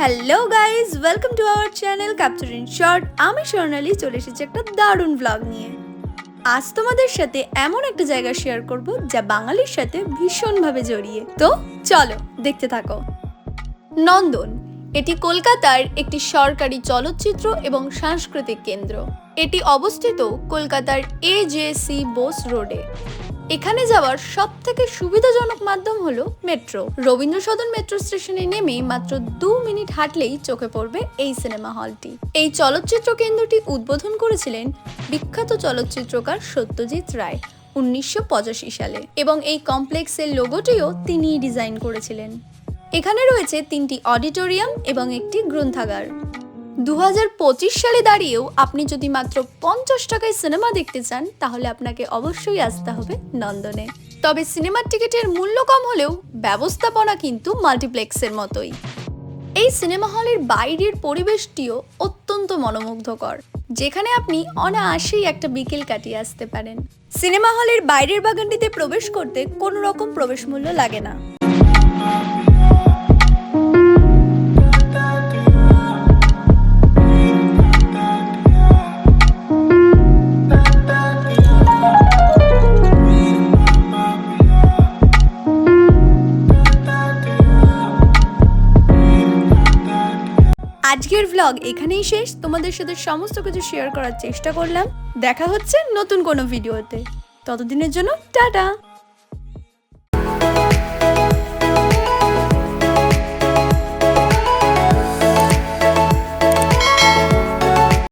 Hello guys welcome to our channel capture in short আমি স্বর্ণালী চলে এসেছি একটা দারুণ ব্লগ নিয়ে। আজ তোমাদের সাথে এমন একটা জায়গা শেয়ার করব যা বাঙালির সাথে ভীষণভাবে জড়িয়ে। তো চলো, দেখতে থাকো। নন্দন, এটি কলকাতার একটি সরকারি চলচ্চিত্র এবং সাংস্কৃতিক কেন্দ্র। এটি অবস্থিত কলকাতার এ জে সি বোস রোডে এখানে যাওয়ার সব থেকে সুবিধাজনক মাধ্যম হলো মেট্রো। রবীন্দ্র সদন মেট্রো স্টেশনে নেমে মাত্র দু মিনিট হাঁটলেই চোখে পড়বে এই সিনেমা হলটি। এই চলচ্চিত্র কেন্দ্রটি উদ্বোধন করেছিলেন বিখ্যাত চলচ্চিত্রকার সত্যজিৎ রায় উনিশশো পঁচাশি সালে এবং এই কমপ্লেক্সের লোগোটিও তিনিই ডিজাইন করেছিলেন। এখানে রয়েছে তিনটি অডিটোরিয়াম এবং একটি গ্রন্থাগার। দু হাজার পঁচিশ সালে দাঁড়িয়েও আপনি যদি মাত্র পঞ্চাশ টাকায় সিনেমা দেখতে চান, তাহলে আপনাকে অবশ্যই আসতে হবে নন্দনে। তবে সিনেমার টিকিটের মূল্য কম হলেও ব্যবস্থাপনা কিন্তু মাল্টিপ্লেক্সের মতোই। এই সিনেমা হলের বাইরের পরিবেশটিও অত্যন্ত মনোমুগ্ধকর, যেখানে আপনি অনায়াসেই একটা বিকেল কাটিয়ে আসতে পারেন। সিনেমা হলের বাইরের বাগানটিতে প্রবেশ করতে কোনো রকম প্রবেশ মূল্য লাগে না। আজকের ভ্লগ এখানেই শেষ। তোমাদের সাথে সমস্ত কিছু শেয়ার করার চেষ্টা করলাম। দেখা হচ্ছে নতুন কোনো ভিডিওতে ততদিনের জন্য, টাটা!